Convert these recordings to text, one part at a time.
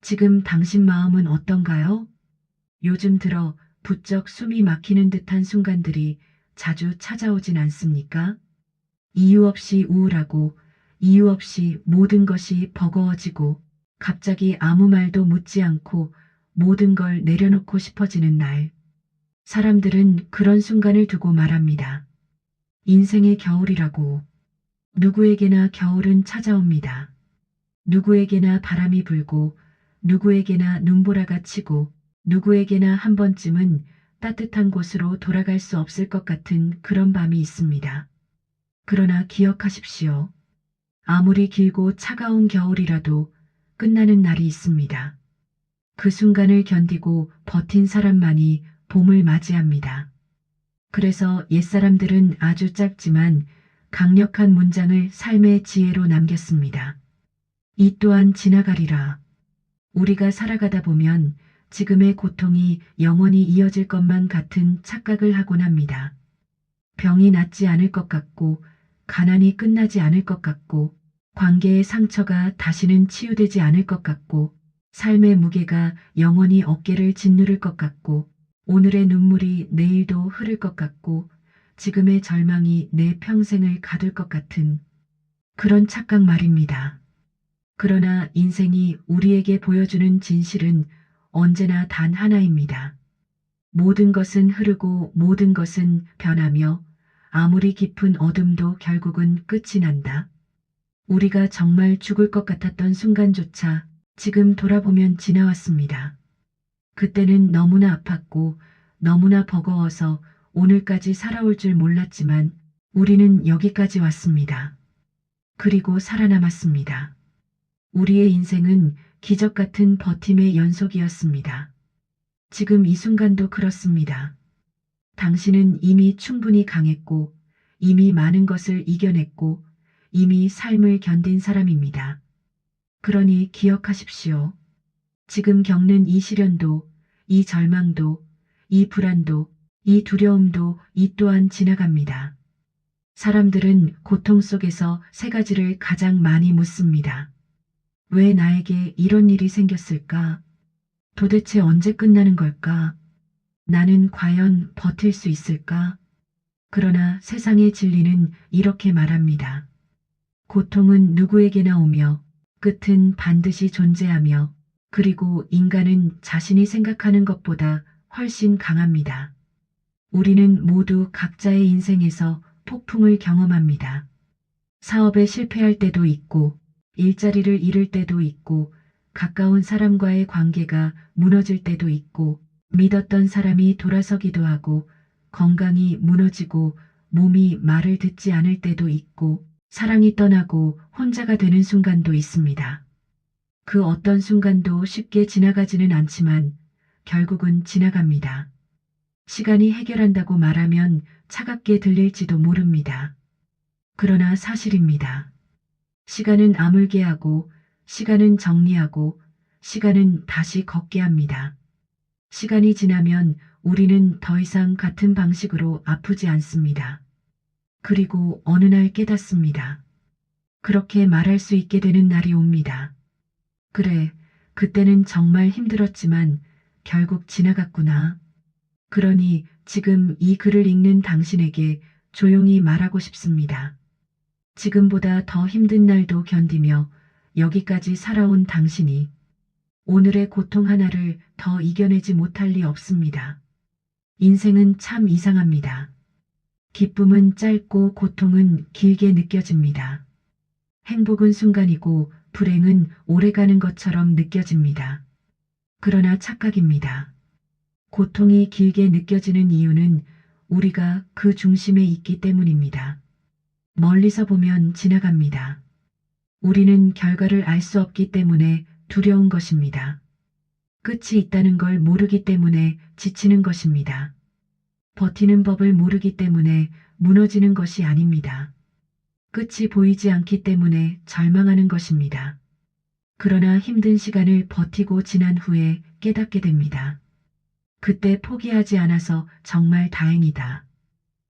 지금 당신 마음은 어떤가요? 요즘 들어 부쩍 숨이 막히는 듯한 순간들이 자주 찾아오진 않습니까? 이유 없이 우울하고 이유 없이 모든 것이 버거워지고 갑자기 아무 말도 묻지 않고 모든 걸 내려놓고 싶어지는 날. 사람들은 그런 순간을 두고 말합니다. 인생의 겨울이라고. 누구에게나 겨울은 찾아옵니다. 누구에게나 바람이 불고 누구에게나 눈보라가 치고 누구에게나 한 번쯤은 따뜻한 곳으로 돌아갈 수 없을 것 같은 그런 밤이 있습니다. 그러나 기억하십시오. 아무리 길고 차가운 겨울이라도 끝나는 날이 있습니다. 그 순간을 견디고 버틴 사람만이 봄을 맞이합니다. 그래서 옛사람들은 아주 짧지만 강력한 문장을 삶의 지혜로 남겼습니다. 이 또한 지나가리라. 우리가 살아가다 보면 지금의 고통이 영원히 이어질 것만 같은 착각을 하곤 합니다. 병이 낫지 않을 것 같고, 가난이 끝나지 않을 것 같고, 관계의 상처가 다시는 치유되지 않을 것 같고, 삶의 무게가 영원히 어깨를 짓누를 것 같고, 오늘의 눈물이 내일도 흐를 것 같고, 지금의 절망이 내 평생을 가둘 것 같은 그런 착각 말입니다. 그러나 인생이 우리에게 보여주는 진실은 언제나 단 하나입니다. 모든 것은 흐르고 모든 것은 변하며 아무리 깊은 어둠도 결국은 끝이 난다. 우리가 정말 죽을 것 같았던 순간조차 지금 돌아보면 지나왔습니다. 그때는 너무나 아팠고 너무나 버거워서 오늘까지 살아올 줄 몰랐지만 우리는 여기까지 왔습니다. 그리고 살아남았습니다. 우리의 인생은 기적 같은 버팀의 연속이었습니다. 지금 이 순간도 그렇습니다. 당신은 이미 충분히 강했고, 이미 많은 것을 이겨냈고, 이미 삶을 견딘 사람입니다. 그러니 기억하십시오. 지금 겪는 이 시련도, 이 절망도, 이 불안도, 이 두려움도 이 또한 지나갑니다. 사람들은 고통 속에서 세 가지를 가장 많이 묻습니다. 왜 나에게 이런 일이 생겼을까? 도대체 언제 끝나는 걸까? 나는 과연 버틸 수 있을까? 그러나 세상의 진리는 이렇게 말합니다. 고통은 누구에게나 오며 끝은 반드시 존재하며 그리고 인간은 자신이 생각하는 것보다 훨씬 강합니다. 우리는 모두 각자의 인생에서 폭풍을 경험합니다. 사업에 실패할 때도 있고, 일자리를 잃을 때도 있고, 가까운 사람과의 관계가 무너질 때도 있고, 믿었던 사람이 돌아서기도 하고, 건강이 무너지고, 몸이 말을 듣지 않을 때도 있고, 사랑이 떠나고 혼자가 되는 순간도 있습니다. 그 어떤 순간도 쉽게 지나가지는 않지만, 결국은 지나갑니다. 시간이 해결한다고 말하면 차갑게 들릴지도 모릅니다. 그러나 사실입니다. 시간은 아물게 하고, 시간은 정리하고, 시간은 다시 걷게 합니다. 시간이 지나면 우리는 더 이상 같은 방식으로 아프지 않습니다. 그리고 어느 날 깨닫습니다. 그렇게 말할 수 있게 되는 날이 옵니다. 그래, 그때는 정말 힘들었지만 결국 지나갔구나. 그러니 지금 이 글을 읽는 당신에게 조용히 말하고 싶습니다. 지금보다 더 힘든 날도 견디며 여기까지 살아온 당신이 오늘의 고통 하나를 더 이겨내지 못할 리 없습니다. 인생은 참 이상합니다. 기쁨은 짧고 고통은 길게 느껴집니다. 행복은 순간이고 불행은 오래가는 것처럼 느껴집니다. 그러나 착각입니다. 고통이 길게 느껴지는 이유는 우리가 그 중심에 있기 때문입니다. 멀리서 보면 지나갑니다. 우리는 결과를 알 수 없기 때문에 두려운 것입니다. 끝이 있다는 걸 모르기 때문에 지치는 것입니다. 버티는 법을 모르기 때문에 무너지는 것이 아닙니다. 끝이 보이지 않기 때문에 절망하는 것입니다. 그러나 힘든 시간을 버티고 지난 후에 깨닫게 됩니다. 그때 포기하지 않아서 정말 다행이다.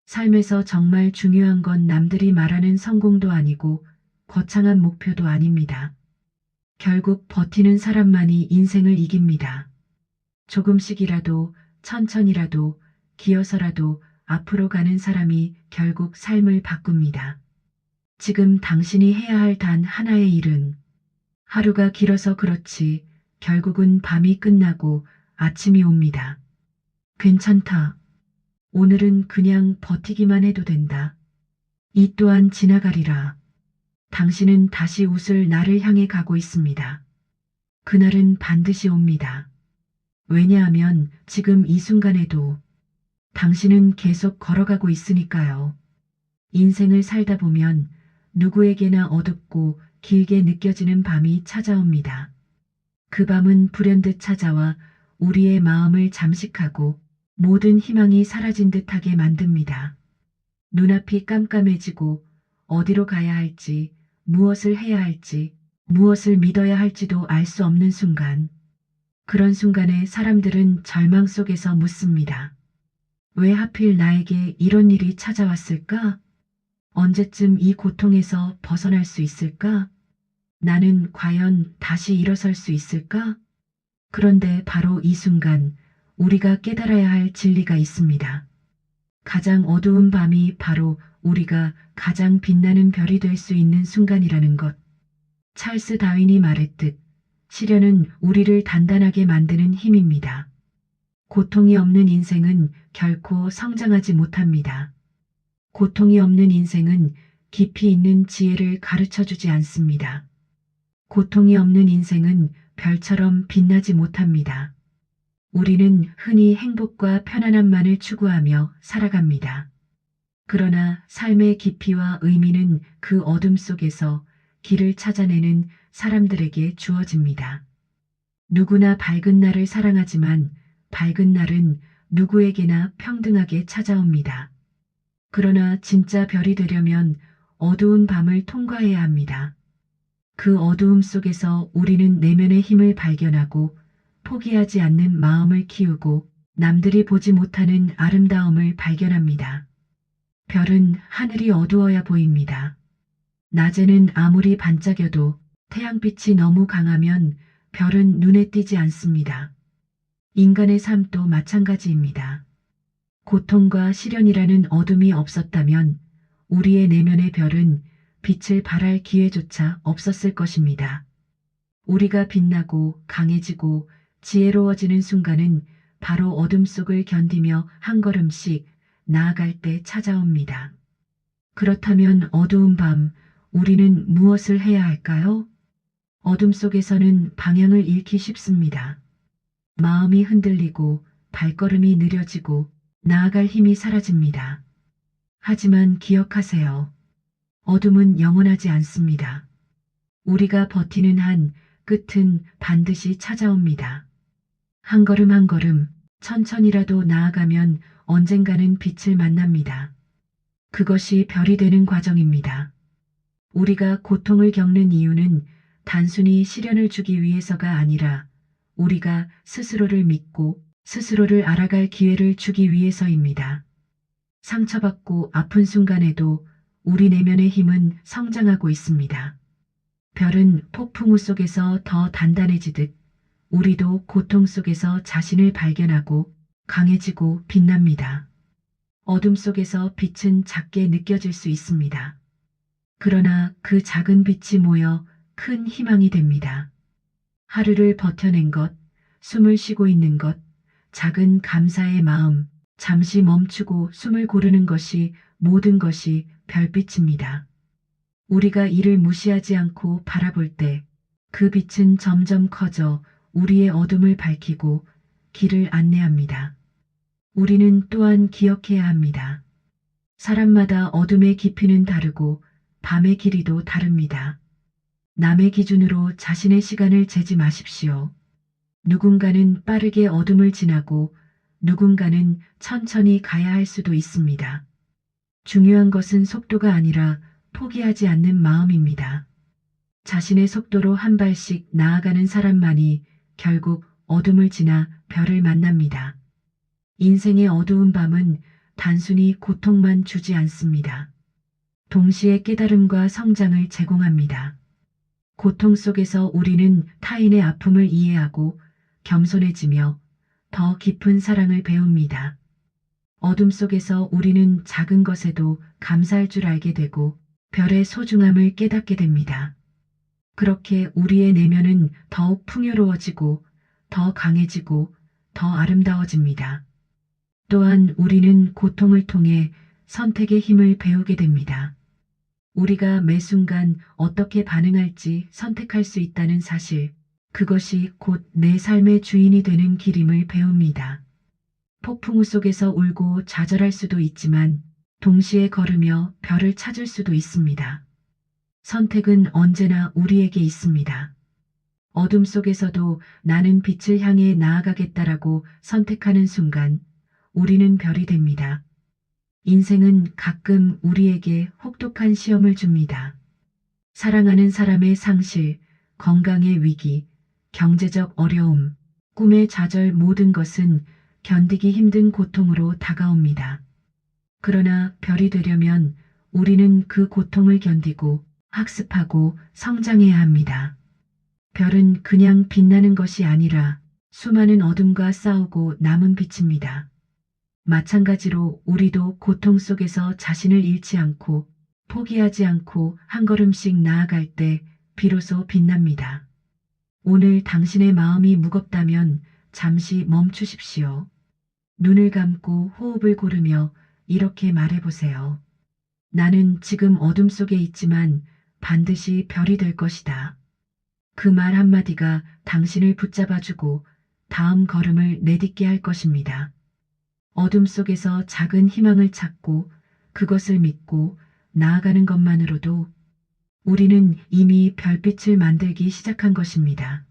삶에서 정말 중요한 건 남들이 말하는 성공도 아니고 거창한 목표도 아닙니다. 결국 버티는 사람만이 인생을 이깁니다. 조금씩이라도 천천히라도 기어서라도 앞으로 가는 사람이 결국 삶을 바꿉니다. 지금 당신이 해야 할 단 하나의 일은 하루가 길어서 그렇지 결국은 밤이 끝나고 아침이 옵니다. 괜찮다. 오늘은 그냥 버티기만 해도 된다. 이 또한 지나가리라. 당신은 다시 웃을 날을 향해 가고 있습니다. 그날은 반드시 옵니다. 왜냐하면 지금 이 순간에도 당신은 계속 걸어가고 있으니까요. 인생을 살다 보면 누구에게나 어둡고 길게 느껴지는 밤이 찾아옵니다. 그 밤은 불현듯 찾아와 우리의 마음을 잠식하고 모든 희망이 사라진 듯하게 만듭니다. 눈앞이 깜깜해지고 어디로 가야 할지, 무엇을 해야 할지, 무엇을 믿어야 할지도 알 수 없는 순간. 그런 순간에 사람들은 절망 속에서 묻습니다. 왜 하필 나에게 이런 일이 찾아왔을까? 언제쯤 이 고통에서 벗어날 수 있을까? 나는 과연 다시 일어설 수 있을까? 그런데 바로 이 순간 우리가 깨달아야 할 진리가 있습니다. 가장 어두운 밤이 바로 우리가 가장 빛나는 별이 될 수 있는 순간이라는 것. 찰스 다윈이 말했듯 시련은 우리를 단단하게 만드는 힘입니다. 고통이 없는 인생은 결코 성장하지 못합니다. 고통이 없는 인생은 깊이 있는 지혜를 가르쳐 주지 않습니다. 고통이 없는 인생은 별처럼 빛나지 못합니다. 우리는 흔히 행복과 편안함만을 추구하며 살아갑니다. 그러나 삶의 깊이와 의미는 그 어둠 속에서 길을 찾아내는 사람들에게 주어집니다. 누구나 밝은 날을 사랑하지만 밝은 날은 누구에게나 평등하게 찾아옵니다. 그러나 진짜 별이 되려면 어두운 밤을 통과해야 합니다. 그 어두움 속에서 우리는 내면의 힘을 발견하고 포기하지 않는 마음을 키우고 남들이 보지 못하는 아름다움을 발견합니다. 별은 하늘이 어두워야 보입니다. 낮에는 아무리 반짝여도 태양빛이 너무 강하면 별은 눈에 띄지 않습니다. 인간의 삶도 마찬가지입니다. 고통과 시련이라는 어둠이 없었다면 우리의 내면의 별은 빛을 발할 기회조차 없었을 것입니다. 우리가 빛나고 강해지고 지혜로워지는 순간은 바로 어둠 속을 견디며 한 걸음씩 나아갈 때 찾아옵니다. 그렇다면 어두운 밤, 우리는 무엇을 해야 할까요? 어둠 속에서는 방향을 잃기 쉽습니다. 마음이 흔들리고 발걸음이 느려지고 나아갈 힘이 사라집니다. 하지만 기억하세요. 어둠은 영원하지 않습니다. 우리가 버티는 한 끝은 반드시 찾아옵니다. 한 걸음 한 걸음 천천히라도 나아가면 언젠가는 빛을 만납니다. 그것이 별이 되는 과정입니다. 우리가 고통을 겪는 이유는 단순히 시련을 주기 위해서가 아니라 우리가 스스로를 믿고 스스로를 알아갈 기회를 주기 위해서입니다. 상처받고 아픈 순간에도 우리 내면의 힘은 성장하고 있습니다. 별은 폭풍우 속에서 더 단단해지듯 우리도 고통 속에서 자신을 발견하고 강해지고 빛납니다. 어둠 속에서 빛은 작게 느껴질 수 있습니다. 그러나 그 작은 빛이 모여 큰 희망이 됩니다. 하루를 버텨낸 것, 숨을 쉬고 있는 것, 작은 감사의 마음, 잠시 멈추고 숨을 고르는 것이 모든 것이 별빛입니다. 우리가 이를 무시하지 않고 바라볼 때 그 빛은 점점 커져 우리의 어둠을 밝히고 길을 안내합니다. 우리는 또한 기억해야 합니다. 사람마다 어둠의 깊이는 다르고 밤의 길이도 다릅니다. 남의 기준으로 자신의 시간을 재지 마십시오. 누군가는 빠르게 어둠을 지나고 누군가는 천천히 가야 할 수도 있습니다. 중요한 것은 속도가 아니라 포기하지 않는 마음입니다. 자신의 속도로 한 발씩 나아가는 사람만이 결국 어둠을 지나 별을 만납니다. 인생의 어두운 밤은 단순히 고통만 주지 않습니다. 동시에 깨달음과 성장을 제공합니다. 고통 속에서 우리는 타인의 아픔을 이해하고 겸손해지며 더 깊은 사랑을 배웁니다. 어둠 속에서 우리는 작은 것에도 감사할 줄 알게 되고 별의 소중함을 깨닫게 됩니다. 그렇게 우리의 내면은 더욱 풍요로워지고 더 강해지고 더 아름다워집니다. 또한 우리는 고통을 통해 선택의 힘을 배우게 됩니다. 우리가 매 순간 어떻게 반응할지 선택할 수 있다는 사실, 그것이 곧 내 삶의 주인이 되는 길임을 배웁니다. 폭풍우 속에서 울고 좌절할 수도 있지만 동시에 걸으며 별을 찾을 수도 있습니다. 선택은 언제나 우리에게 있습니다. 어둠 속에서도 나는 빛을 향해 나아가겠다라고 선택하는 순간 우리는 별이 됩니다. 인생은 가끔 우리에게 혹독한 시험을 줍니다. 사랑하는 사람의 상실, 건강의 위기, 경제적 어려움, 꿈의 좌절 모든 것은 견디기 힘든 고통으로 다가옵니다. 그러나 별이 되려면 우리는 그 고통을 견디고 학습하고 성장해야 합니다. 별은 그냥 빛나는 것이 아니라 수많은 어둠과 싸우고 남은 빛입니다. 마찬가지로 우리도 고통 속에서 자신을 잃지 않고 포기하지 않고 한 걸음씩 나아갈 때 비로소 빛납니다. 오늘 당신의 마음이 무겁다면 잠시 멈추십시오. 눈을 감고 호흡을 고르며 이렇게 말해보세요. 나는 지금 어둠 속에 있지만 반드시 별이 될 것이다. 그 말 한마디가 당신을 붙잡아주고 다음 걸음을 내딛게 할 것입니다. 어둠 속에서 작은 희망을 찾고 그것을 믿고 나아가는 것만으로도 우리는 이미 별빛을 만들기 시작한 것입니다.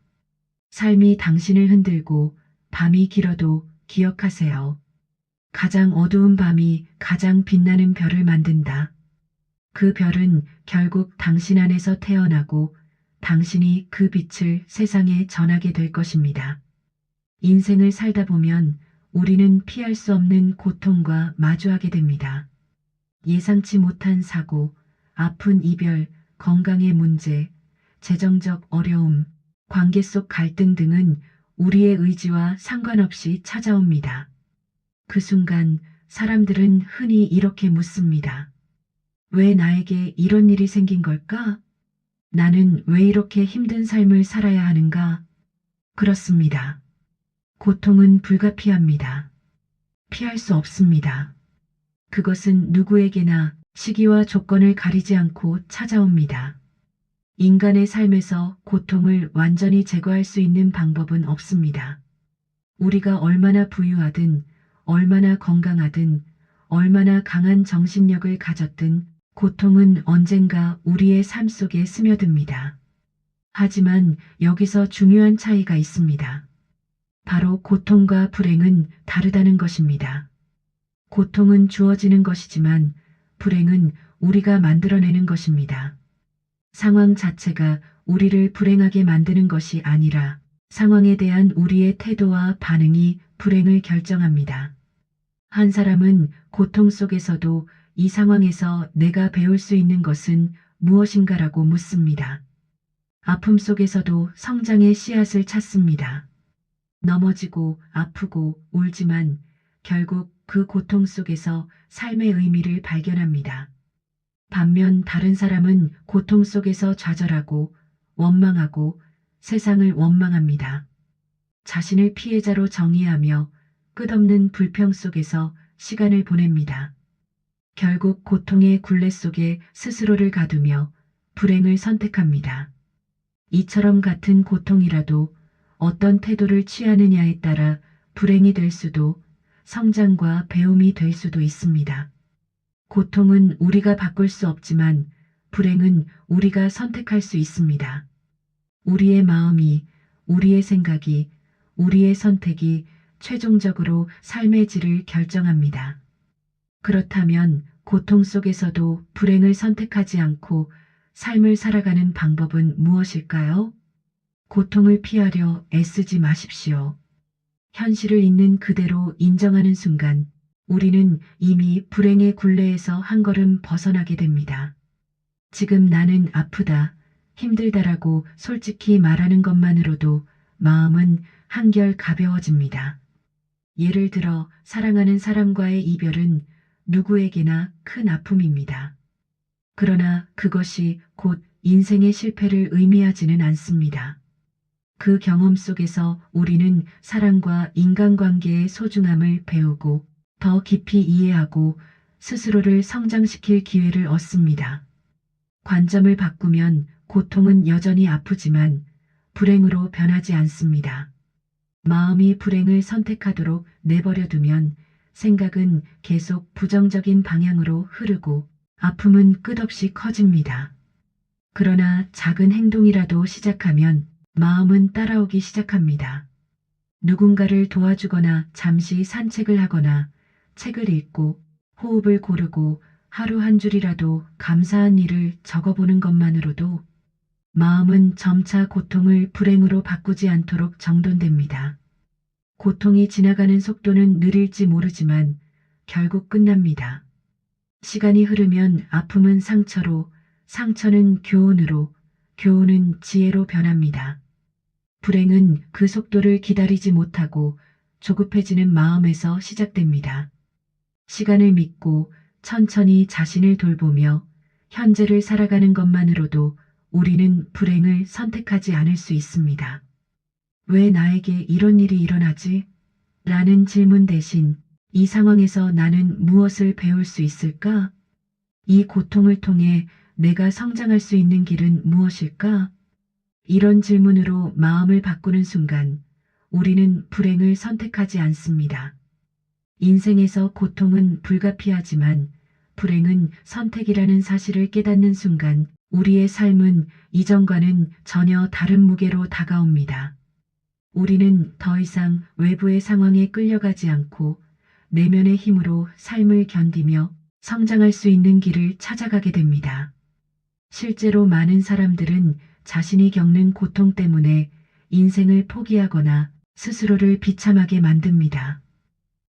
삶이 당신을 흔들고 밤이 길어도 기억하세요. 가장 어두운 밤이 가장 빛나는 별을 만든다. 그 별은 결국 당신 안에서 태어나고 당신이 그 빛을 세상에 전하게 될 것입니다. 인생을 살다 보면 우리는 피할 수 없는 고통과 마주하게 됩니다. 예상치 못한 사고, 아픈 이별, 건강의 문제, 재정적 어려움, 관계 속 갈등 등은 우리의 의지와 상관없이 찾아옵니다. 그 순간 사람들은 흔히 이렇게 묻습니다. 왜 나에게 이런 일이 생긴 걸까? 나는 왜 이렇게 힘든 삶을 살아야 하는가? 그렇습니다. 고통은 불가피합니다. 피할 수 없습니다. 그것은 누구에게나 시기와 조건을 가리지 않고 찾아옵니다. 인간의 삶에서 고통을 완전히 제거할 수 있는 방법은 없습니다. 우리가 얼마나 부유하든, 얼마나 건강하든, 얼마나 강한 정신력을 가졌든 고통은 언젠가 우리의 삶 속에 스며듭니다. 하지만 여기서 중요한 차이가 있습니다. 바로 고통과 불행은 다르다는 것입니다. 고통은 주어지는 것이지만 불행은 우리가 만들어내는 것입니다. 상황 자체가 우리를 불행하게 만드는 것이 아니라 상황에 대한 우리의 태도와 반응이 불행을 결정합니다. 한 사람은 고통 속에서도 이 상황에서 내가 배울 수 있는 것은 무엇인가라고 묻습니다. 아픔 속에서도 성장의 씨앗을 찾습니다. 넘어지고 아프고 울지만 결국 그 고통 속에서 삶의 의미를 발견합니다. 반면 다른 사람은 고통 속에서 좌절하고 원망하고 세상을 원망합니다. 자신을 피해자로 정의하며 끝없는 불평 속에서 시간을 보냅니다. 결국 고통의 굴레 속에 스스로를 가두며 불행을 선택합니다. 이처럼 같은 고통이라도 어떤 태도를 취하느냐에 따라 불행이 될 수도 성장과 배움이 될 수도 있습니다. 고통은 우리가 바꿀 수 없지만 불행은 우리가 선택할 수 있습니다. 우리의 마음이, 우리의 생각이, 우리의 선택이 최종적으로 삶의 질을 결정합니다. 그렇다면 고통 속에서도 불행을 선택하지 않고 삶을 살아가는 방법은 무엇일까요? 고통을 피하려 애쓰지 마십시오. 현실을 있는 그대로 인정하는 순간 우리는 이미 불행의 굴레에서 한 걸음 벗어나게 됩니다. 지금 나는 아프다. 힘들다라고 솔직히 말하는 것만으로도 마음은 한결 가벼워집니다. 예를 들어 사랑하는 사람과의 이별은 누구에게나 큰 아픔입니다. 그러나 그것이 곧 인생의 실패를 의미하지는 않습니다. 그 경험 속에서 우리는 사랑과 인간관계의 소중함을 배우고 더 깊이 이해하고 스스로를 성장시킬 기회를 얻습니다. 관점을 바꾸면 고통은 여전히 아프지만 불행으로 변하지 않습니다. 마음이 불행을 선택하도록 내버려두면 생각은 계속 부정적인 방향으로 흐르고 아픔은 끝없이 커집니다. 그러나 작은 행동이라도 시작하면 마음은 따라오기 시작합니다. 누군가를 도와주거나 잠시 산책을 하거나 책을 읽고 호흡을 고르고 하루 한 줄이라도 감사한 일을 적어보는 것만으로도 마음은 점차 고통을 불행으로 바꾸지 않도록 정돈됩니다. 고통이 지나가는 속도는 느릴지 모르지만 결국 끝납니다. 시간이 흐르면 아픔은 상처로, 상처는 교훈으로, 교훈은 지혜로 변합니다. 불행은 그 속도를 기다리지 못하고 조급해지는 마음에서 시작됩니다. 시간을 믿고 천천히 자신을 돌보며 현재를 살아가는 것만으로도 우리는 불행을 선택하지 않을 수 있습니다. 왜 나에게 이런 일이 일어나지? 라는 질문 대신 이 상황에서 나는 무엇을 배울 수 있을까? 이 고통을 통해 내가 성장할 수 있는 길은 무엇일까? 이런 질문으로 마음을 바꾸는 순간 우리는 불행을 선택하지 않습니다. 인생에서 고통은 불가피하지만 불행은 선택이라는 사실을 깨닫는 순간 우리의 삶은 이전과는 전혀 다른 무게로 다가옵니다. 우리는 더 이상 외부의 상황에 끌려가지 않고 내면의 힘으로 삶을 견디며 성장할 수 있는 길을 찾아가게 됩니다. 실제로 많은 사람들은 자신이 겪는 고통 때문에 인생을 포기하거나 스스로를 비참하게 만듭니다.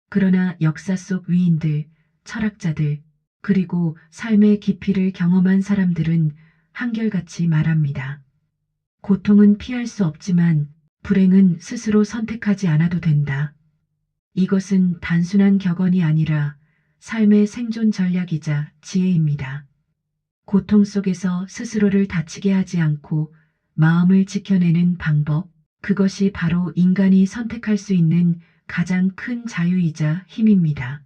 그러나 역사 속 위인들, 철학자들, 그리고 삶의 깊이를 경험한 사람들은 한결같이 말합니다. 고통은 피할 수 없지만 불행은 스스로 선택하지 않아도 된다. 이것은 단순한 격언이 아니라 삶의 생존 전략이자 지혜입니다. 고통 속에서 스스로를 다치게 하지 않고 마음을 지켜내는 방법, 그것이 바로 인간이 선택할 수 있는 가장 큰 자유이자 힘입니다.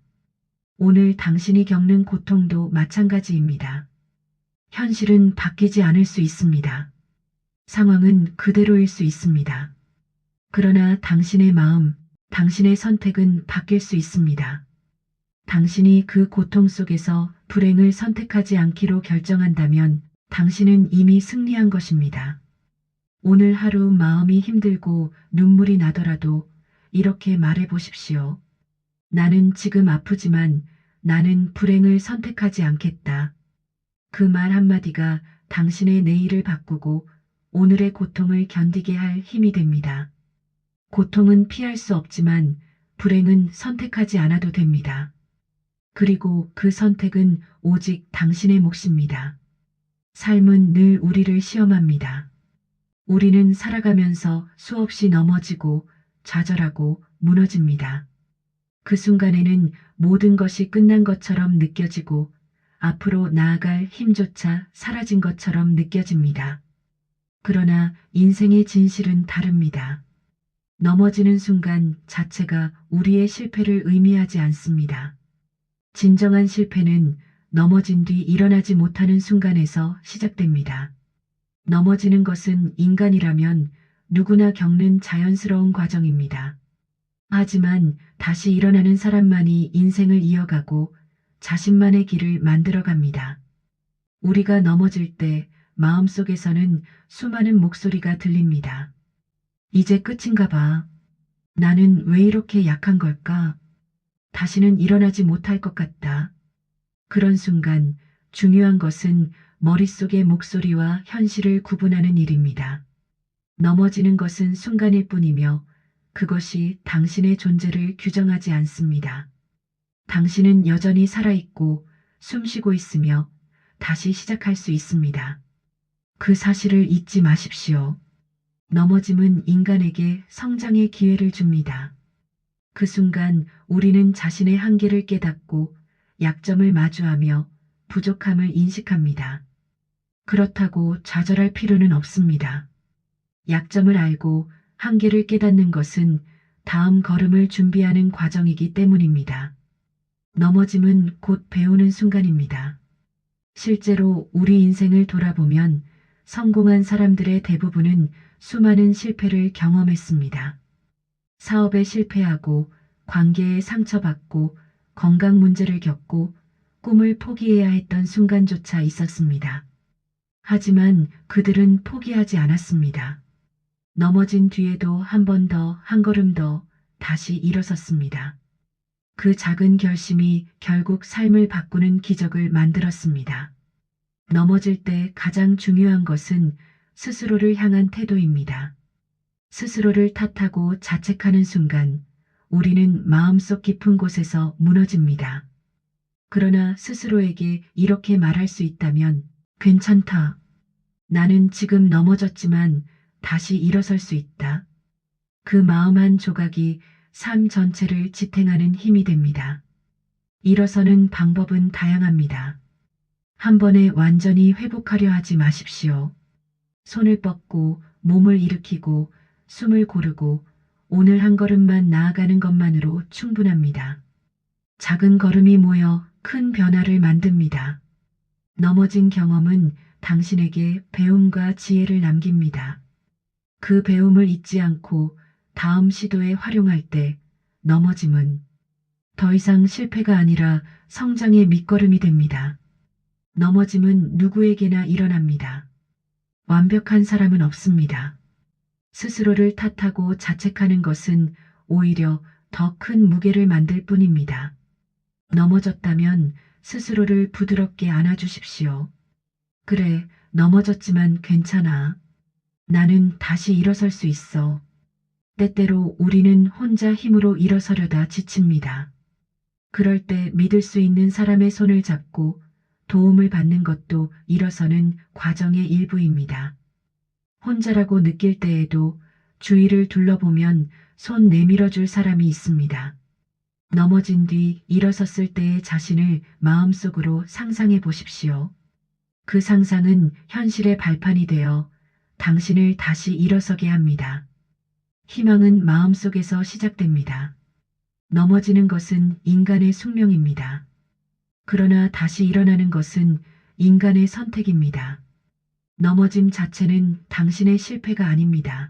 오늘 당신이 겪는 고통도 마찬가지입니다. 현실은 바뀌지 않을 수 있습니다. 상황은 그대로일 수 있습니다. 그러나 당신의 마음, 당신의 선택은 바뀔 수 있습니다. 당신이 그 고통 속에서 불행을 선택하지 않기로 결정한다면 당신은 이미 승리한 것입니다. 오늘 하루 마음이 힘들고 눈물이 나더라도 이렇게 말해 보십시오. 나는 지금 아프지만 나는 불행을 선택하지 않겠다. 그 말 한마디가 당신의 내일을 바꾸고 오늘의 고통을 견디게 할 힘이 됩니다. 고통은 피할 수 없지만 불행은 선택하지 않아도 됩니다. 그리고 그 선택은 오직 당신의 몫입니다. 삶은 늘 우리를 시험합니다. 우리는 살아가면서 수없이 넘어지고 좌절하고 무너집니다. 그 순간에는 모든 것이 끝난 것처럼 느껴지고 앞으로 나아갈 힘조차 사라진 것처럼 느껴집니다. 그러나 인생의 진실은 다릅니다. 넘어지는 순간 자체가 우리의 실패를 의미하지 않습니다. 진정한 실패는 넘어진 뒤 일어나지 못하는 순간에서 시작됩니다. 넘어지는 것은 인간이라면 누구나 겪는 자연스러운 과정입니다. 하지만 다시 일어나는 사람만이 인생을 이어가고 자신만의 길을 만들어갑니다. 우리가 넘어질 때 마음속에서는 수많은 목소리가 들립니다. 이제 끝인가 봐. 나는 왜 이렇게 약한 걸까? 다시는 일어나지 못할 것 같다. 그런 순간 중요한 것은 머릿속의 목소리와 현실을 구분하는 일입니다. 넘어지는 것은 순간일 뿐이며 그것이 당신의 존재를 규정하지 않습니다. 당신은 여전히 살아있고 숨쉬고 있으며 다시 시작할 수 있습니다. 그 사실을 잊지 마십시오. 넘어짐은 인간에게 성장의 기회를 줍니다. 그 순간 우리는 자신의 한계를 깨닫고 약점을 마주하며 부족함을 인식합니다. 그렇다고 좌절할 필요는 없습니다. 약점을 알고 한계를 깨닫는 것은 다음 걸음을 준비하는 과정이기 때문입니다. 넘어짐은 곧 배우는 순간입니다. 실제로 우리 인생을 돌아보면 성공한 사람들의 대부분은 수많은 실패를 경험했습니다. 사업에 실패하고 관계에 상처받고 건강 문제를 겪고 꿈을 포기해야 했던 순간조차 있었습니다. 하지만 그들은 포기하지 않았습니다. 넘어진 뒤에도 한 번 더, 한 걸음 더 다시 일어섰습니다. 그 작은 결심이 결국 삶을 바꾸는 기적을 만들었습니다. 넘어질 때 가장 중요한 것은 스스로를 향한 태도입니다. 스스로를 탓하고 자책하는 순간 우리는 마음속 깊은 곳에서 무너집니다. 그러나 스스로에게 이렇게 말할 수 있다면 괜찮다. 나는 지금 넘어졌지만 다시 일어설 수 있다. 그 마음 한 조각이 삶 전체를 지탱하는 힘이 됩니다. 일어서는 방법은 다양합니다. 한 번에 완전히 회복하려 하지 마십시오. 손을 뻗고 몸을 일으키고 숨을 고르고 오늘 한 걸음만 나아가는 것만으로 충분합니다. 작은 걸음이 모여 큰 변화를 만듭니다. 넘어진 경험은 당신에게 배움과 지혜를 남깁니다. 그 배움을 잊지 않고 다음 시도에 활용할 때 넘어짐은 더 이상 실패가 아니라 성장의 밑거름이 됩니다. 넘어짐은 누구에게나 일어납니다. 완벽한 사람은 없습니다. 스스로를 탓하고 자책하는 것은 오히려 더 큰 무게를 만들 뿐입니다. 넘어졌다면 스스로를 부드럽게 안아주십시오. 그래, 넘어졌지만 괜찮아. 나는 다시 일어설 수 있어. 때때로 우리는 혼자 힘으로 일어서려다 지칩니다. 그럴 때 믿을 수 있는 사람의 손을 잡고 도움을 받는 것도 일어서는 과정의 일부입니다. 혼자라고 느낄 때에도 주위를 둘러보면 손 내밀어 줄 사람이 있습니다. 넘어진 뒤 일어섰을 때의 자신을 마음속으로 상상해 보십시오. 그 상상은 현실의 발판이 되어 당신을 다시 일어서게 합니다. 희망은 마음속에서 시작됩니다. 넘어지는 것은 인간의 숙명입니다. 그러나 다시 일어나는 것은 인간의 선택입니다. 넘어짐 자체는 당신의 실패가 아닙니다.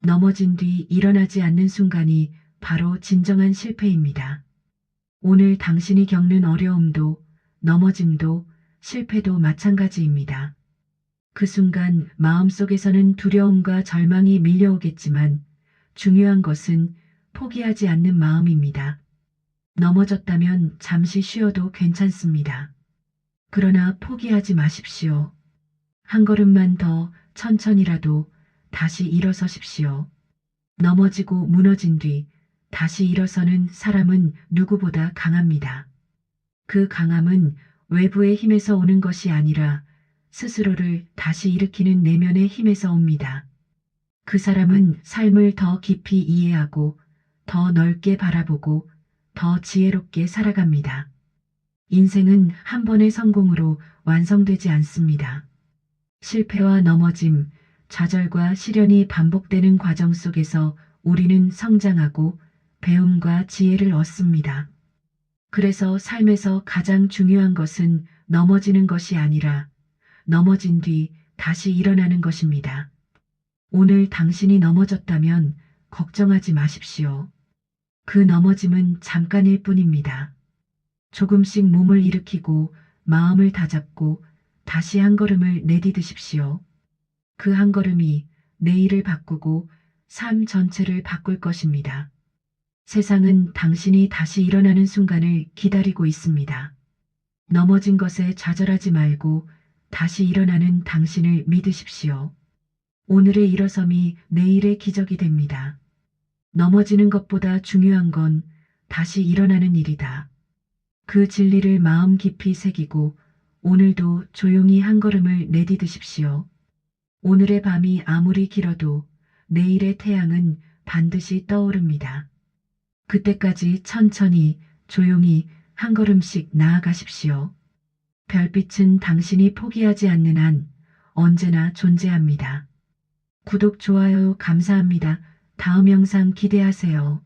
넘어진 뒤 일어나지 않는 순간이 바로 진정한 실패입니다. 오늘 당신이 겪는 어려움도 넘어짐도 실패도 마찬가지입니다. 그 순간 마음속에서는 두려움과 절망이 밀려오겠지만 중요한 것은 포기하지 않는 마음입니다. 넘어졌다면 잠시 쉬어도 괜찮습니다. 그러나 포기하지 마십시오. 한 걸음만 더 천천히라도 다시 일어서십시오. 넘어지고 무너진 뒤 다시 일어서는 사람은 누구보다 강합니다. 그 강함은 외부의 힘에서 오는 것이 아니라 스스로를 다시 일으키는 내면의 힘에서 옵니다. 그 사람은 삶을 더 깊이 이해하고 더 넓게 바라보고 더 지혜롭게 살아갑니다. 인생은 한 번의 성공으로 완성되지 않습니다. 실패와 넘어짐, 좌절과 시련이 반복되는 과정 속에서 우리는 성장하고 배움과 지혜를 얻습니다. 그래서 삶에서 가장 중요한 것은 넘어지는 것이 아니라 넘어진 뒤 다시 일어나는 것입니다. 오늘 당신이 넘어졌다면 걱정하지 마십시오. 그 넘어짐은 잠깐일 뿐입니다. 조금씩 몸을 일으키고 마음을 다잡고 다시 한 걸음을 내디드십시오. 그 한 걸음이 내일을 바꾸고 삶 전체를 바꿀 것입니다. 세상은 당신이 다시 일어나는 순간을 기다리고 있습니다. 넘어진 것에 좌절하지 말고 다시 일어나는 당신을 믿으십시오. 오늘의 일어섬이 내일의 기적이 됩니다. 넘어지는 것보다 중요한 건 다시 일어나는 일이다. 그 진리를 마음 깊이 새기고 오늘도 조용히 한 걸음을 내디드십시오. 오늘의 밤이 아무리 길어도 내일의 태양은 반드시 떠오릅니다. 그때까지 천천히 조용히 한 걸음씩 나아가십시오. 별빛은 당신이 포기하지 않는 한 언제나 존재합니다. 구독, 좋아요 감사합니다. 다음 영상 기대하세요.